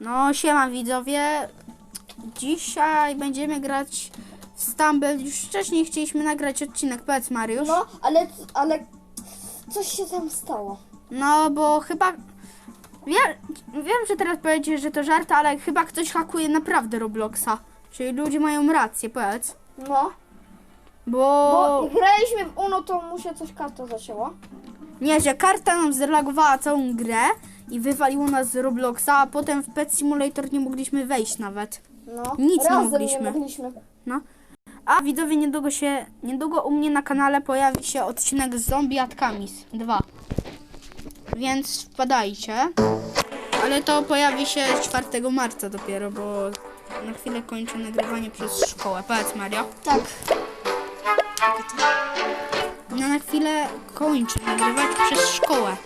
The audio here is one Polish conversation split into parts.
No, siema widzowie. Dzisiaj będziemy grać w Stumble. Już wcześniej chcieliśmy nagrać odcinek, powiedz Mariusz. No, ale, ale coś się tam stało. No, bo chyba... Wiem, wiem, że teraz powiecie, że to żart, ale chyba ktoś hakuje naprawdę Robloxa. Czyli ludzie mają rację, powiedz. No, Bo... bo graliśmy w Uno, to mu się coś karta zacięła. Nie, że karta nam zrelagowała całą grę i wywaliło nas z Robloxa, a potem w Pet Simulator nie mogliśmy wejść nawet. No, Nic nie razem mogliśmy. nie mogliśmy. No. A widzowie, niedługo się, niedługo u mnie na kanale pojawi się odcinek z Zombie Atkamis 2. Więc wpadajcie. Ale to pojawi się 4 marca dopiero, bo na chwilę kończę nagrywanie przez szkołę. Powiedz Mario. Tak. No na chwilę kończę nagrywać przez szkołę.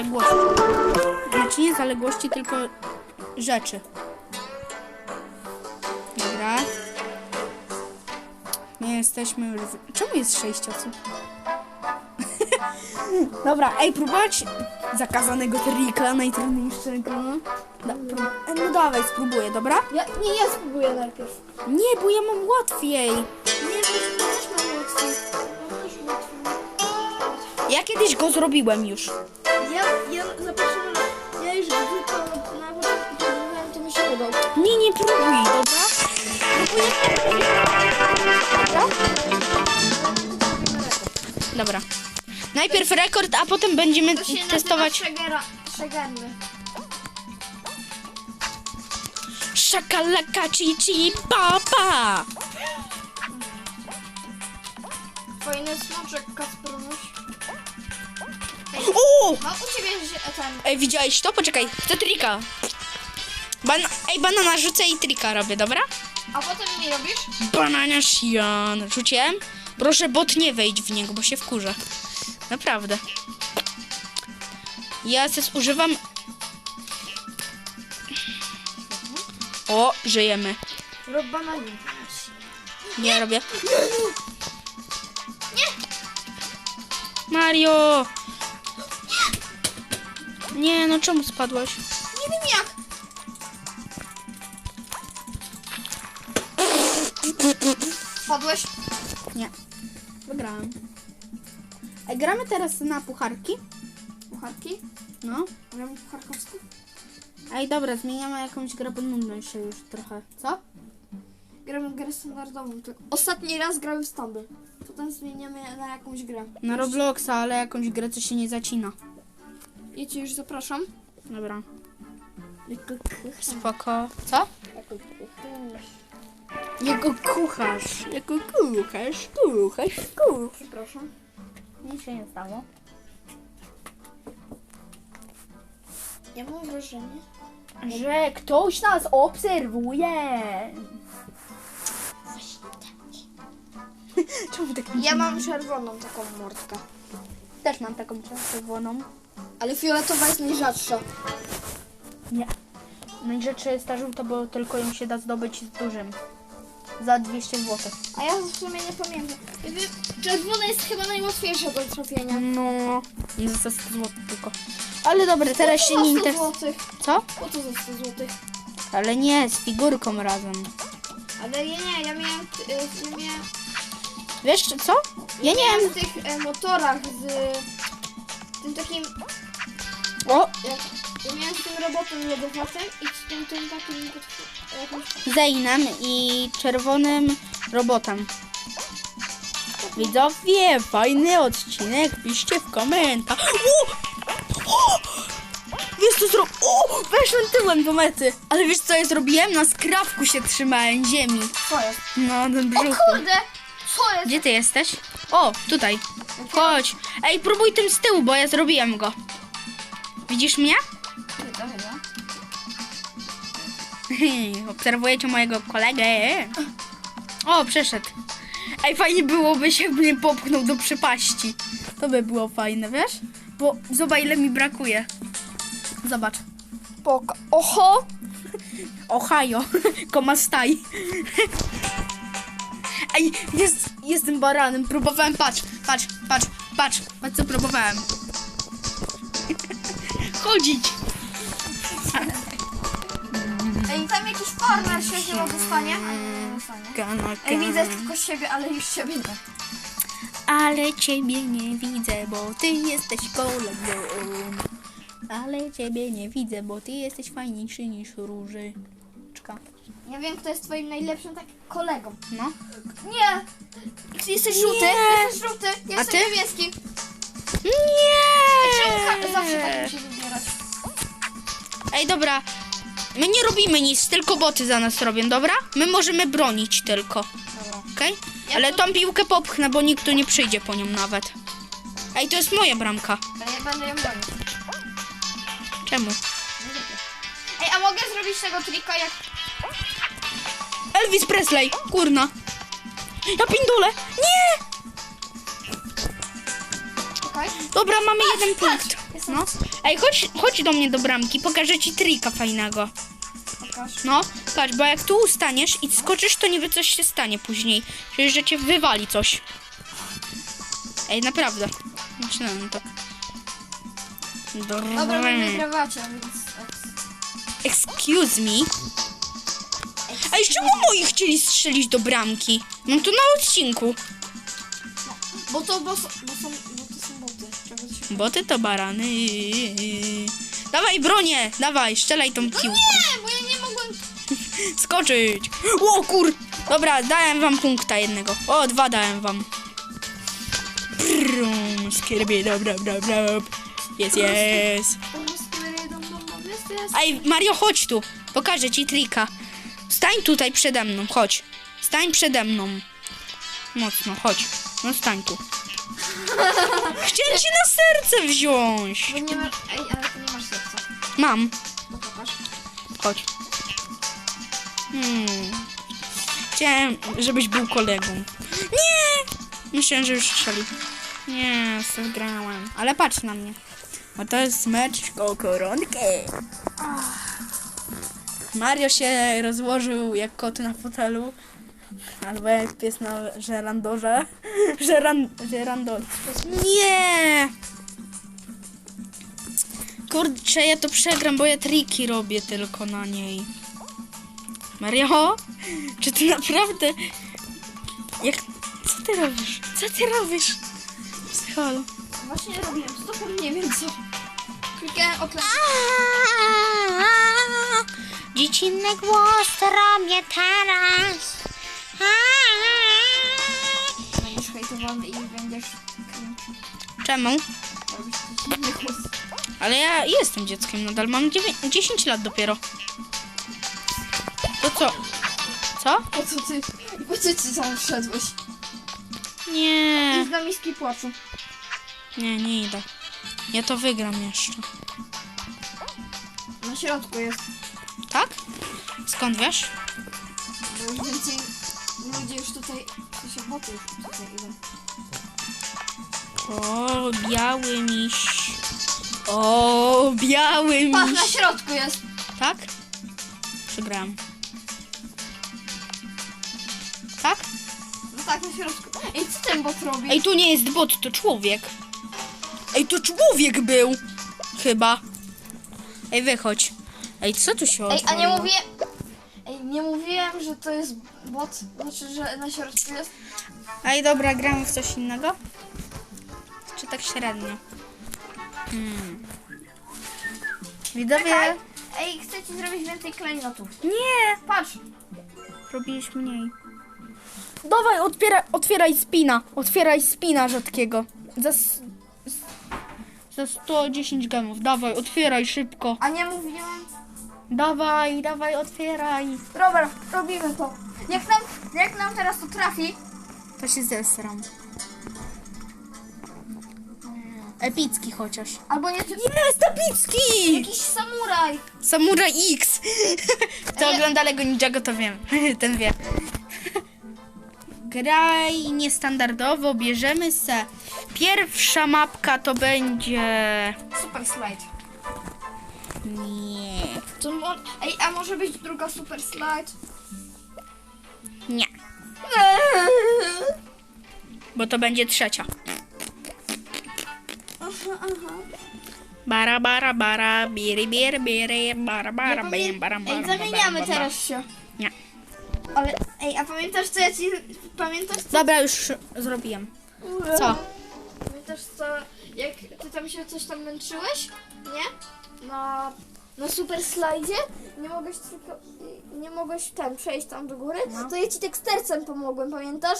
Zaległości. Znaczy nie zaległości, tylko rzeczy. Dobra. Nie jesteśmy już... W... Czemu jest sześć osób? Dobra, ej, próbować zakazanego trika najtrudniejszego. Da, prób... e, No dawaj, spróbuję, dobra? Ja, nie, ja spróbuję najpierw. Nie, bo ja mam łatwiej. Nie, to też mam łatwiej. Ja kiedyś go zrobiłem już. Ja, ja zapraszam na... Ja już tylko na początku próbowałem, to mi się udało. Nie, nie próbuj, dobra? Dobra. Najpierw rekord, a potem będziemy To się testować. nazywa Przegerny. Szakalaka cici papa. Fajny smoczek, Kasperuś. O! No u ciebie że ten... Ej, widziałeś to? Poczekaj, chcę trika. Ban Ej, banana rzucę i trika robię, dobra? A potem mi robisz? Banania Shian. Rzuciłem? Proszę, bot nie wejdź w niego, bo się wkurza. Naprawdę. Ja też używam... O, żyjemy. Rob bananin. Nie robię. Mario! Nie, no czemu spadłaś? Nie wiem jak. Padłeś? Nie. Wygrałem. Ej, gramy teraz na pucharki. Pucharki? No. Gramy pucharkowską? Ej, dobra, zmieniamy jakąś grę, bo nudno się już trochę. Co? Gramy w grę standardową. To ostatni raz grałem w Stumble. Potem zmieniamy na jakąś grę. Na Robloxa, ale jakąś grę, co się nie zacina. Ja cię już zapraszam. Dobra. Jako kucharz. Spoko. Co? Jako kucharz. Jako kucharz. Jako kucharz, kucharz, kucharz. Przepraszam. Nic się nie stało. Ja mam wrażenie. Że ktoś nas obserwuje. Czemu tak Ja mam czerwoną taką mordkę. Też mam taką czerwoną. Ale fioletowa jest najrzadsza. Nie. Najrzadsze jest ta żółta, bo tylko ją się da zdobyć z dużym. Za 200 zł. A ja w sumie nie pamiętam. Jakby Czerwona jest chyba najłatwiejsza do trafienia. No, za 100 zł tylko. Ale dobra, teraz się nie 100 interesuje. złotych. Co? Po co za 100 złotych? Ale nie, z figurką razem. Ale ja nie, ja miałem, y, ja miałem, Wiesz co? Ja nie miałem wiem. w tych e, motorach z tym takim, O, ja miałem z tym robotem lodowatym i z tym, tym takim jakimś i czerwonym robotem. Widzowie, fajny odcinek, piszcie w komentarzach. O! O! Wiesz co zrobiłem? O! Weszłem tyłem do mety. Ale wiesz co ja zrobiłem? Na skrawku się trzymałem ziemi. Co jest? No, ten O brzuchu. kurde! Co jest? Gdzie ty jesteś? O, tutaj. Chodź. Ej, próbuj tym z tyłu, bo ja zrobiłem go. Widzisz mnie? Obserwujecie mojego kolegę. O, przeszedł. Ej, fajnie byłoby się, mnie popchnął do przepaści. To by było fajne, wiesz? Bo zobacz, ile mi brakuje. Zobacz. Poka. Oho! Ohio, komastaj. Ej, jest, jestem baranem, próbowałem, patrz, patrz, patrz, patrz, patrz co próbowałem schodzić. Ej, tam jakiś farmer się chyba dostanie. Ale nie dostanie. Ej, widzę tylko siebie, ale już siebie nie. Ale ciebie nie widzę, bo ty jesteś kolegą. Ale ciebie nie widzę, bo ty jesteś fajniejszy niż różyczka. Ja wiem, kto jest twoim najlepszym tak kolegą. No. Nie! Jesteś Nie. żółty, jesteś jesteś ty? niebieski. Nie! Zawsze tak mi się wydaje? Ej, dobra. My nie robimy nic, tylko boty za nas robią, dobra? My możemy bronić tylko, Dobra. okej? Ja Ale tą piłkę popchnę, bo nikt tu nie przyjdzie po nią nawet. Ej, to jest moja bramka. Ja będę ją bronić. Czemu? Ej, a mogę zrobić tego trika jak... Elvis Presley, kurna. Ja pindule. Nie! Okej? Dobra, mamy jeden punkt. jestem- No. Ej, chodź, chodź do mnie do bramki, pokażę ci trika fajnego. Pokaż. No, patrz, bo jak tu ustaniesz i skoczysz, to niby coś się stanie później. Czyli, że cię wywali coś. Ej, naprawdę. Myślałem tak. Dobra, wy wygrywacie, więc... Excuse me. A jeszcze czemu moi chcieli strzelić do bramki? Mam to na odcinku. Bo to, bo, bo to są Boty to barany. Dawaj bronię, dawaj, strzelaj tą piłką. Nie, bo ja nie mogłem... Skoczyć. O kur... Dobra, dałem wam punkta jednego. O, dwa dałem wam. Brum, skierbie, dobra, dobra, dobra. Jest, jest. Ej, Mario, chodź tu. Pokażę ci trika. Stań tutaj przede mną, chodź. Stań przede mną. Mocno, chodź. No stań tu. Chciałem cię na serce wziąć. Bo nie. Ej, ale ty nie masz serca. Mam. No pokaż. Chodź. Hmm. Chciałem, żebyś był kolegą. Nie! Myślałem, że już strzeli. Nie, przegrałem. Ale patrz na mnie. Bo to jest mecz o koronkę. Mario się rozłożył jak kot na fotelu. Albo jak pies na żerandorze. Żeran, żerandor. Nie! Kurczę, ja to przegram, bo ja triki robię tylko na niej. Mario? Czy ty naprawdę... Jak... Co ty robisz? Co ty robisz? Psycholo. Właśnie robiłem stopem, nie wiem co. Klikałem okno. Dziecinny głos to robię teraz. Będziesz hejtowany i będziesz Czemu? robić coś innego. Ale ja jestem dzieckiem nadal, mam dziewię- 10 lat dopiero. To co? Co? Po co ty? Po co ty tam wszedłeś? Nie, Idź na miski płaczu. nie, nie idę. Ja to wygram jeszcze. Na środku jest. Tak? Skąd wiesz? Bo już więcej W sensie boty już tutaj idą. O, biały miś. O, biały Patrz, na miś. środku jest. Tak? Przegrałem. Tak? No tak, na środku. Ej, co ten bot robi? Ej, tu nie jest bot, to człowiek. Ej, to człowiek był. Chyba. Ej, wychodź. Ej, co tu się Ej, a nie mówię... Nie mówiłem, że to jest bot. Znaczy, że na środku jest. Ej, dobra, gramy w coś innego? Czy tak średnio? Hmm. Widzowie... Czekaj. Ej, chcę ci zrobić więcej klejnotów. Nie! Patrz. Robiłeś mniej. Dawaj, otwieraj, otwieraj spina. Otwieraj spina rzadkiego. Za, s- s- za 110 gemów. Dawaj, otwieraj szybko. A nie mówiłem? Dawaj, dawaj, otwieraj. Dobra, robimy to. Jak nam, jak nam teraz to trafi, To się zesram. Epicki chociaż. albo nie... Jest epicki! Jakiś samuraj. Samuraj X. Kto Ale- ogląda Lego Ninjago, to wiem. Ten wie. Graj niestandardowo, bierzemy se. Pierwsza mapka to będzie... Super slide. Nie. To mo- Ej, a może być druga super slide? Nie. Bo to będzie trzecia. Aha, aha. Bara, bara, bara, biri, biri, biri, bara, bara, bim, bara, bara, Ej, bara, zamieniamy bara. teraz się. Nie. Ale, ej, a pamiętasz co ja ci... Pamiętasz co... Dobra, już zrobiłem. Co? Pamiętasz co... Jak ty tam się coś tam męczyłeś? Nie? Na... Na super slajdzie? Nie mogłeś tylko... Nie mogłeś ten przejść tam do góry? To ja ci tekstercem pomogłem, pamiętasz?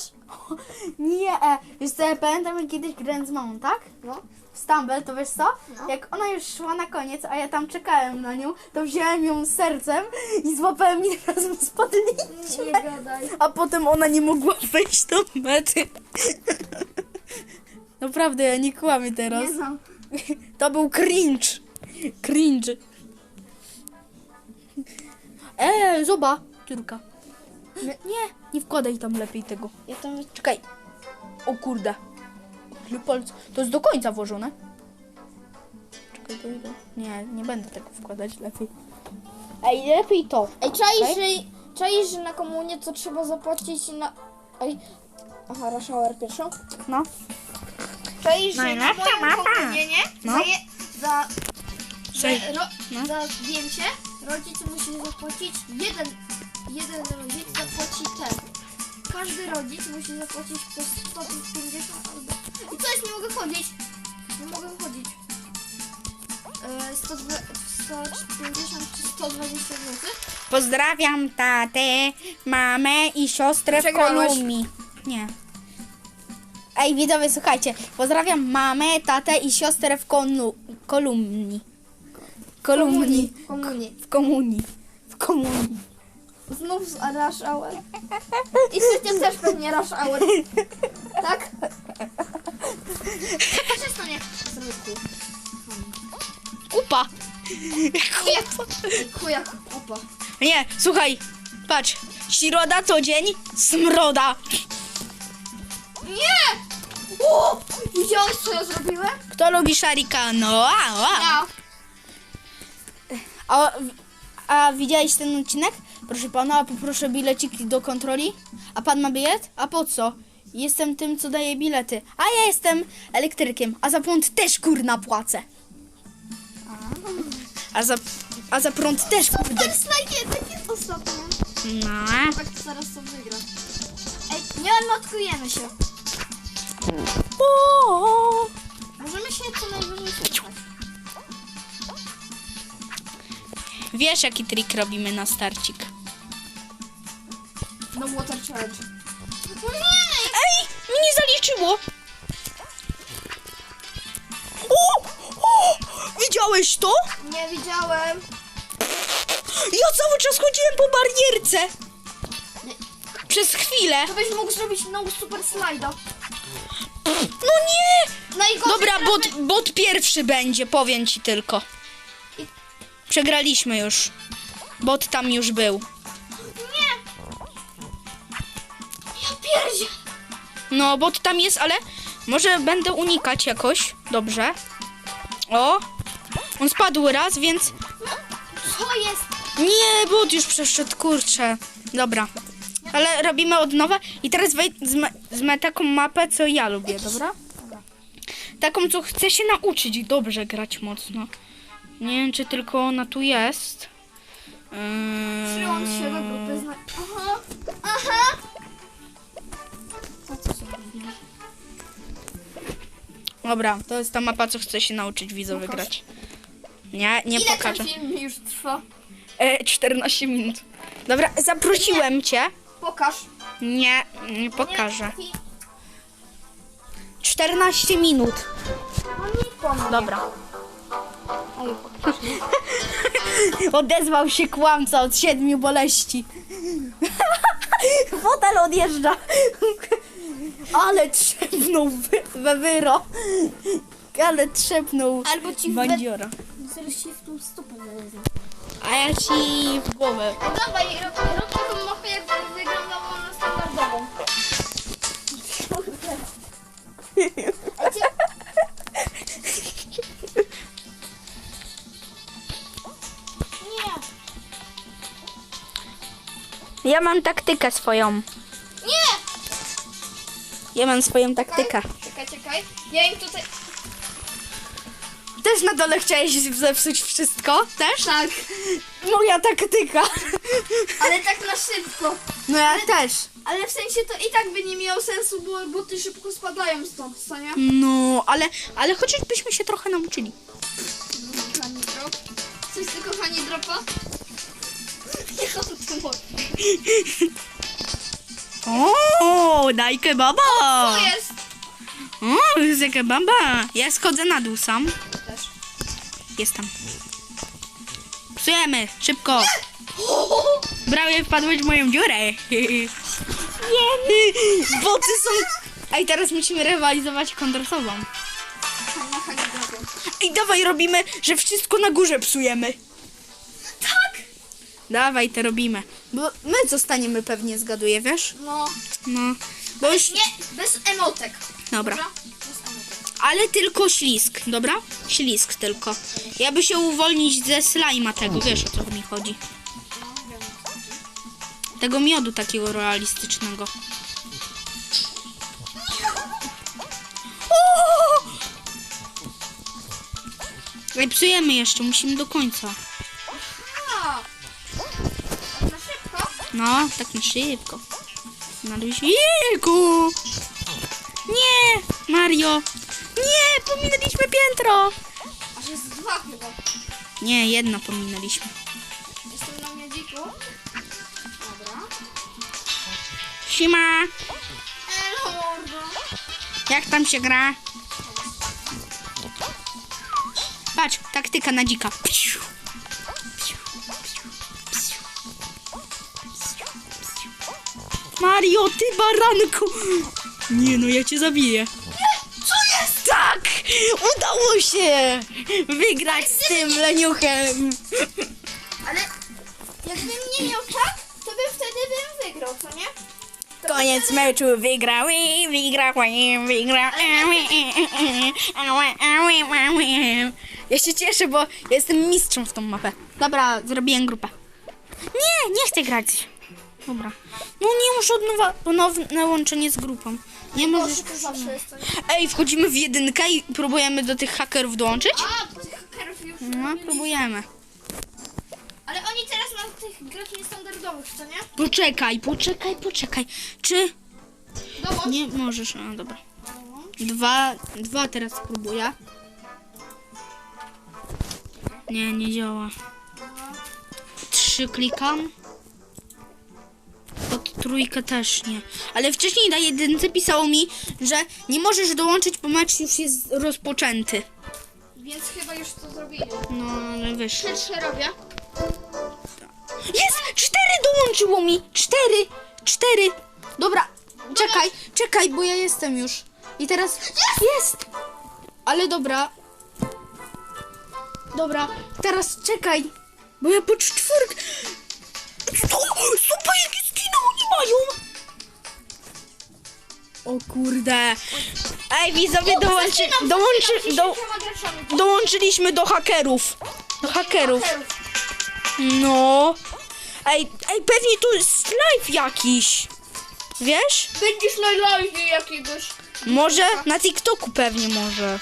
Nie, e, wiesz co, ja pamiętam jak kiedyś grałem z mamą, tak? No. W Stumble, to wiesz co? No. Jak ona już szła na koniec, a ja tam czekałem na nią, to wziąłem ją sercem i złapałem jej razem z podliciem. Nie gadaj. A potem ona nie mogła wejść do mety. Naprawdę, ja nie kłamię teraz. Nie znam. To był cringe. Cringe. Eee, zoba. Dziurka. Nie, nie, wkładaj tam lepiej tego. Ja tam... Czekaj. O kurde. Palc- To jest do końca włożone. Czekaj, to idę. Nie, nie będę tego wkładać lepiej. Ej, lepiej to. Ej, czaisz, że, czaisz, że na komunie to trzeba zapłacić na... Ej. Aha, rush hour pierwszą. No. Czaisz, że na nie? No. Za, je, za, ro, No. za zdjęcie rodzic musi zapłacić, jeden, jeden rodzic zapłaci ten. Każdy rodzic musi zapłacić po 150 albo... I co jest, nie mogę chodzić? Nie mogę chodzić. E, 102 150 czy 120 zł. Pozdrawiam tatę, mamę i siostrę w Przegrałeś. kolumni. Nie. Ej, widzowie, słuchajcie. Pozdrawiam mamę, tatę i siostrę w konu- kolumni. Kolumni. Komunii. W komunii. W komunii. Znów z Rush Hour. I Krystian też pewnie Rush Hour. Tak? Przestań jak zwykły. Kupa. Kujak kupa. Nie, słuchaj. Patrz. Środa to dzień smroda. Nie! O! Widziałeś co ja zrobiłem? Kto lubi szarikano? A, a. Ja. A, a widziałeś ten odcinek? Proszę pana, poproszę bilecik do kontroli. A pan ma bilet? A po co? Jestem tym, co daje bilety. A ja jestem elektrykiem, a za prąd też kurna płacę. A za, a za prąd też kurde. Super slajd tak jest ostatnio. No. Tak zaraz to wygra. Ej, nie odlotkujemy się. O, Możemy się co najwyżej Wiesz, jaki trik robimy na starcik. No water challenge. No nie! Ej, mi nie zaliczyło. O, o, widziałeś to? Nie widziałem. Ja cały czas chodziłem po barierce. Przez chwilę. To byś mógł zrobić no super slajda. No nie! Najgorzej Dobra, bot, bot pierwszy będzie, powiem ci tylko. Przegraliśmy już. Bot tam już był. Nie! Ja pierdzie! No, bot tam jest, ale może będę unikać jakoś. Dobrze. O! On spadł raz, więc... Co jest? Nie, bot już przeszedł, kurczę. Dobra. Ale robimy od nowa i teraz wej- zmę, zmę taką mapę, co ja lubię, dobra? Taką, co chcę się nauczyć dobrze grać mocno. Nie wiem, czy tylko ona tu jest. Yy... Przyłącz się do grupy zna... Aha! Aha! A co sobie weźmiesz? Dobra, to jest ta mapa, co chcę się nauczyć widzowie Pokaż. grać. Nie, nie Ile pokażę. ten film już trwa? E, 14 minut. Dobra, zaprosiłem cię. Pokaż. Nie, nie pokażę. Nie, 14 minut. no nie pomóż. Dobra. Odezwał się kłamca od siedmiu boleści. Fotel odjeżdża. Ale trzepnął wy- we wyro. Ale trzepnął Albo ci w bandziora. Zaraz się w tą stopę zalezę. A ja ci w głowę. No dawaj, rób, rób taką mapę jak wyglądała na standardową. Ja mam taktykę swoją. nie! Ja mam swoją taktykę. Czekaj, czekaj. Ja im tutaj... Też na dole chciałeś zepsuć wszystko? Też? Tak. Moja taktyka. Ale tak na szybko. No ja też. Ale w sensie to i tak by nie miało sensu, bo boty szybko spadają stąd, co nie? No, ale, ale chociażbyśmy się trochę nauczyli. Honey drop. Coś honey dropa? O, daj kebaba. To jest! O, jest kebaba. Ja schodzę na dół sam. Też. Jestem. Psujemy, szybko. Prawie wpadłeś w moją dziurę. Nie. Boty są... Ej, teraz musimy rywalizować kontrasową. Ej, dawaj robimy, że wszystko na górze psujemy. Dawaj, to robimy. Bo my zostaniemy pewnie, zgaduję, wiesz? No. No. Bo już... Nie, bez emotek. Dobra. Bez emotek. Ale tylko ślisk, dobra? Ślisk tylko. Ja by się uwolnić ze slajma tego, wiesz o co mi chodzi. Tego miodu takiego realistycznego. Ej, psujemy jeszcze, musimy do końca. No, tak na szybko. Na Jejku! Nie, Mario! Nie, pominęliśmy piętro! Aż jest dwa chyba. Nie, jedno pominęliśmy. Jestem na miodziku. Dobra. Sima! Elo, mordo. Jak tam się gra? Patrz, taktyka na dzika. Psiu. Psiu, psiu, psiu. Mario, ty baranku! Nie no, ja cię zabiję. Co jest? Tak! Udało się! Wygrać z tym leniuchem! Ale jakbym nie miał tak, to bym wtedy bym wygrał, co nie? To Koniec meczu, wygrały, wygrały, wygrały. Ja się cieszę, bo ja jestem mistrzem w tą mapę. Dobra, zrobiłem grupę. Nie, nie chcę grać. Dobra. No nie muszę od nowa ponowne łączenie z grupą. Nie możesz... to zawsze jest? Ej, wchodzimy w jedynkę i próbujemy do tych hakerów dołączyć? A, bo tych hakerów już No, próbujemy. Ale oni teraz mają tych grach niestandardowych, co nie? Poczekaj, poczekaj, poczekaj. Czy... Dołącz. Nie możesz, a dobra. Dwa, dwa teraz spróbuję. Nie, nie działa. Trzy klikam. Pod trójkę też nie. Ale wcześniej na jedynce pisało mi, że nie możesz dołączyć, bo mecz już jest rozpoczęty. Więc chyba już to zrobili. No, ale wiesz. Trzy robię. Jest! Cztery dołączyło mi! Cztery! Cztery! Dobra, czekaj, czekaj, bo ja jestem już. I teraz... Jest! Ale dobra. Dobra, teraz czekaj. Bo ja po czwórkę... Super, skiny oni mają! O kurde. Ej, widzowie, dołączy, dołączy, do, dołączyliśmy do hakerów. Do hakerów. No. Ej, ej, pewnie tu jest live jakiś. Wiesz? Będziesz na live jakiegoś. Może na TikToku pewnie może.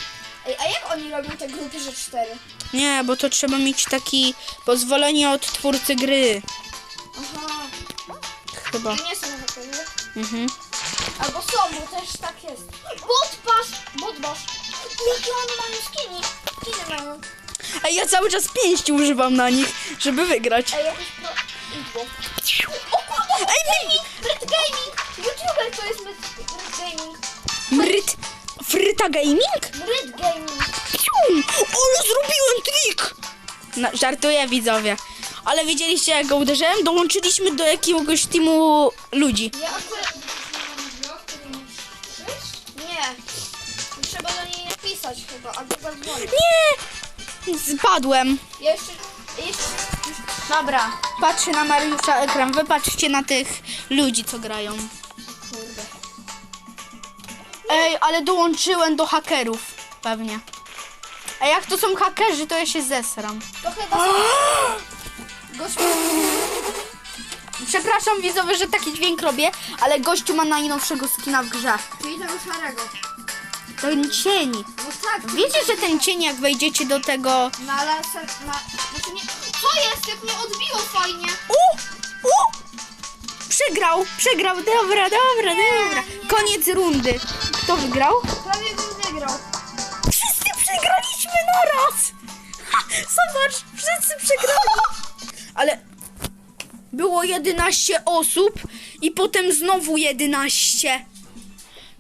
Ej, a jak oni robią te grupy, że cztery? Nie, bo to trzeba mieć taki pozwolenie od twórcy gry. Aha. Chyba. Nie są hakerzy. Mhm. Albo są, bo też tak jest. Botbasz! Botbasz! Jakie one mają skiny? Skiny mają. Ej, ja cały czas pięści używam na nich, żeby wygrać. Ej, jakieś pro... Idło. O kurde! Ej, my... Red Gaming! YouTuber to jest Red Gaming. Mryt... Fryta Gaming? Red Gaming. Pium! Ale zrobiłem trik! No, żartuję widzowie. Ale widzieliście jak go uderzyłem? Dołączyliśmy do jakiegoś teamu ludzi. Ja akurat... Nie. Trzeba do niej napisać chyba, albo zadzwonić. Nie! Spadłem. Ja jeszcze... jeszcze... Dobra, patrzę na Mariusza ekran. Wy patrzcie na tych ludzi, co grają. Kurde. Ej, ale dołączyłem do hakerów. Pewnie. A jak to są hakerzy, to ja się zesram. To chyba są... Gościu... Przepraszam widzowie, że taki dźwięk robię, ale gościu ma najnowszego skina w grze. Czyli tego szarego. ten cień. No tak. Wiecie, że ten cień jak wejdziecie do tego... No ale na, znaczy nie, co jest, jak mnie odbiło fajnie. U! U! Przegrał, przegrał, dobra, dobra, dobra. Koniec rundy. Kto wygrał? Prawie bym wygrał. Wszyscy przegraliśmy naraz! Ha, zobacz, wszyscy przegrali. Ale było 11 osób i potem znowu 11.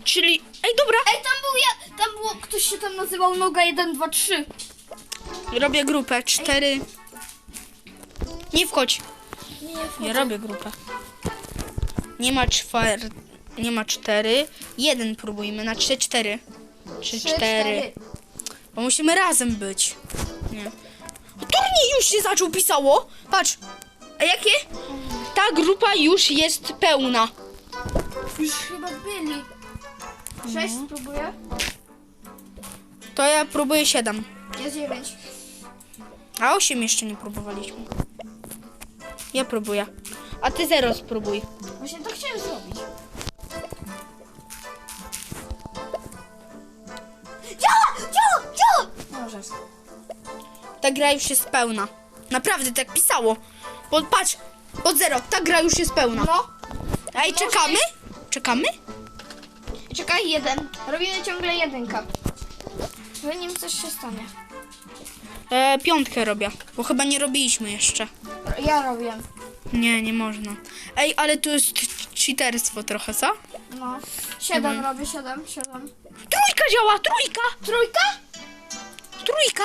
Czyli, ej dobra, Ej, tam był ja, tam było, ktoś się tam nazywał Noga 1, 2, 3. robię grupę 4. Nie wchodź. Nie, Ja robię grupę. Nie ma czwar... Nie ma cztery. Jeden próbujmy na trzy, cztery. Trzy, cztery. Bo musimy razem być. Nie. Turniej już się zaczął pisało. Patrz. A jakie? Ta grupa już jest pełna. Już chyba byli. Sześć spróbuję. To ja próbuję siedem. Ja dziewięć. A osiem jeszcze nie próbowaliśmy. Ja próbuję. A ty zero spróbuj. Gra już jest pełna. Naprawdę tak pisało. Bo patrz, od zero. Ta gra już jest pełna. No. Ej, czekamy? Czekamy? Czekaj, jeden. Robimy ciągle jedynka. Zanim coś się stanie. E, piątkę robię, bo chyba nie robiliśmy jeszcze. Ja robię. Nie, nie można. Ej, ale tu jest cheaterstwo trochę, co? No. Siedem robię, siedem, siedem. Trójka działa, trójka! Trójka? Trójka!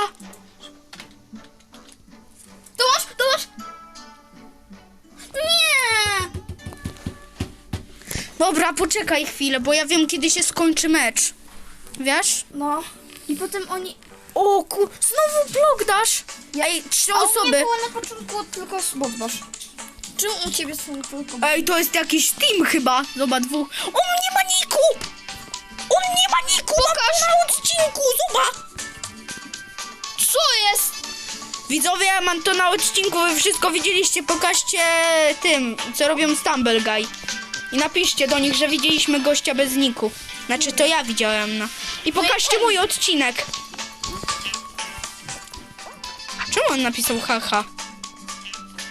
Dobra, poczekaj chwilę, bo ja wiem, kiedy się skończy mecz. Wiesz? No. I potem oni... O ku... Znowu blok dasz! Ej, trzy A u mnie osoby. było na początku tylko Botbasz. Czy u ciebie są tylko... Ej, to jest jakiś team chyba. Zobacz, dwóch. On nie ma niku! On nie ma niku! Pokaż! Na odcinku, zobacz! Co jest? Widzowie, ja mam to na odcinku, wy wszystko widzieliście, pokażcie tym, co robią Stumble Guy. I napiszcie do nich, że widzieliśmy gościa bez niku. Znaczy, to ja widziałem, no. I pokażcie mój odcinek. Czemu on napisał haha?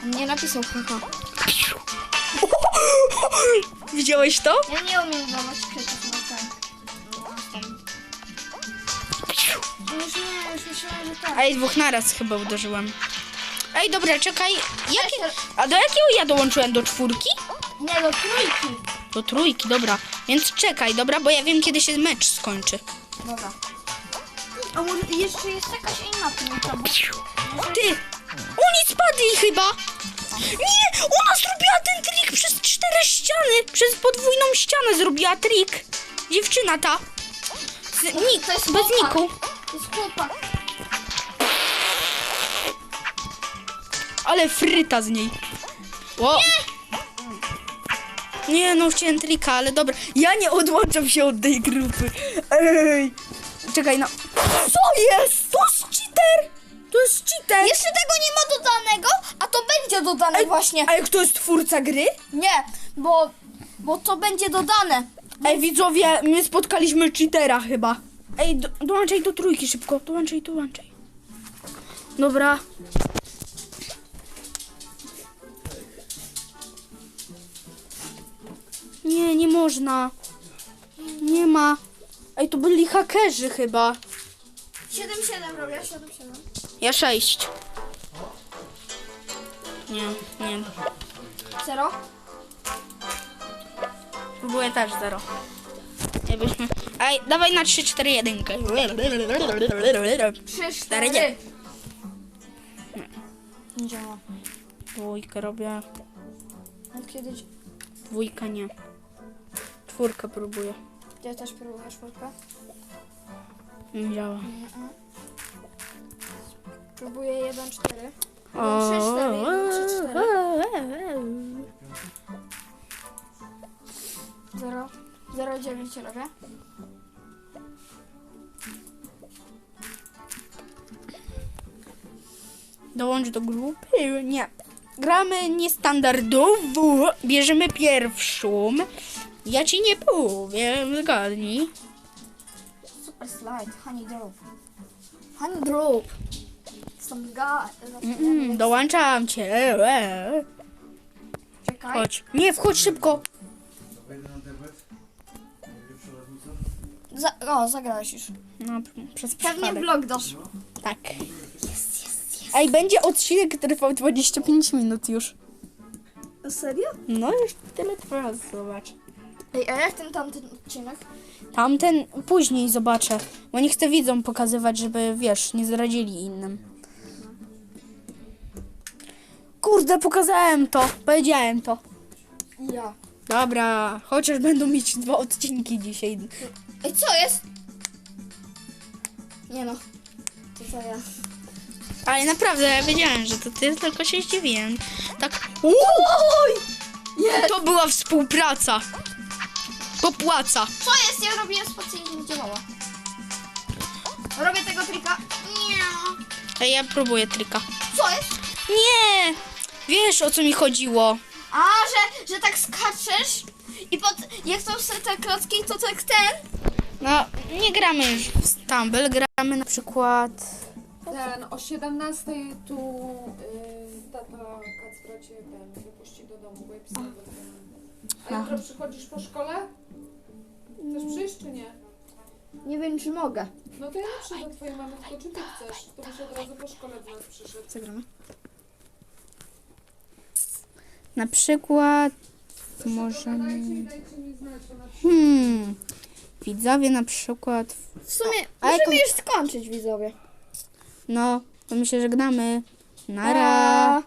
On nie napisał haha. Widziałeś to? Ja nie umiem na ten. Już nie, już myślałem, że tak. Ej, dwóch naraz chyba uderzyłem. Ej, dobra, czekaj. Jakie... A do jakiego ja dołączyłem? Do czwórki? Nie, do trójki. Do trójki, dobra. Więc czekaj, dobra, bo ja wiem, kiedy się mecz skończy. Dobra. A może jeszcze jest jakaś inna trójka, bo... Ty! Oni spadli chyba! Nie! Ona zrobiła ten trik przez cztery ściany! Przez podwójną ścianę zrobiła trik! Dziewczyna ta! Z, nik, To jest bez chłopak. niku. To jest chłopak. Ale fryta z niej. O. Nie no, chciałem trika, ale dobra. Ja nie odłączam się od tej grupy. Ej! Czekaj, no. Co jest? To jest cheater! To jest cheater! Jeszcze tego nie ma dodanego, a to będzie dodane właśnie. A jak to jest twórca gry? Nie, bo, bo to będzie dodane. Ej, widzowie, my spotkaliśmy cheatera chyba. Ej, do, dołączaj do trójki szybko. Dołączaj, dołączaj. Dobra. Nie, nie można. Nie ma. Ej, to byli hakerzy chyba. 7-7 robię, 7-7. Ja sześć. Nie, nie. Zero? Próbuję też zero. Jakbyśmy... Ej, dawaj na 3, 4, 1. 3, Cztery 4. nie. Działa. Dwójkę robię. Kiedy... dzi- Dwójka nie. Czwórkę próbuję. Ja też próbuję czwórkę. Nie działa. Próbuję 1, 4. O, 3, 4, 1, 3, 4. 0, 0, 9 robię. Dołącz do grupy? Nie. Gramy niestandardowo. Bierzemy pierwszą. Ja ci nie powiem, zgadnij. First light, honey drop. Honey drop. Some guy. Mm, dołączam cię. Czekaj. Chodź. Nie, wchodź szybko. Za, o, zagrałeś już. No, przez Pewnie przypadek. vlog dasz. Tak. Ej, będzie odcinek trwał 25 minut już. Serio? No już tyle trwa, zobacz. Ej, a jak ten tamten odcinek? Tamten później zobaczę, bo nie chcę widzom pokazywać, żeby, wiesz, nie zdradzili innym. Kurde, pokazałem to, powiedziałem to. Ja. Dobra, chociaż będą mieć dwa odcinki dzisiaj. Ej, co jest? Nie no. To co ja? Ale naprawdę, ja wiedziałem, że to ty, tylko się zdziwiłem. Tak! Nie! to była współpraca. Popłaca. Co jest? Ja robiłem spację i nie działała. Robię tego trika. Nie. Ej, ja próbuję trika. Co jest? Nie! Wiesz, o co mi chodziło. A, że, że tak skaczesz i pod, jak są te klocki, to tak ten. No, nie gramy już w Stumble, gramy na przykład... Ten, o 17 tu y, tata Kacpra cię ten wypuści do domu, bo ja pisałam do. A jutro przychodzisz po szkole? Chcesz przyjść czy nie? Nie wiem, czy mogę. No to ja nie przyjdę do twojej mamy, tylko czy ty chcesz? To byś od razu po szkole do nas przyszedł. Zagramy. Na przykład... Możemy... i dajcie mi znać, bo na Hmm... Widzowie na przykład... W sumie A jaką- już skończyć, widzowie. No, to my się żegnamy. Nara.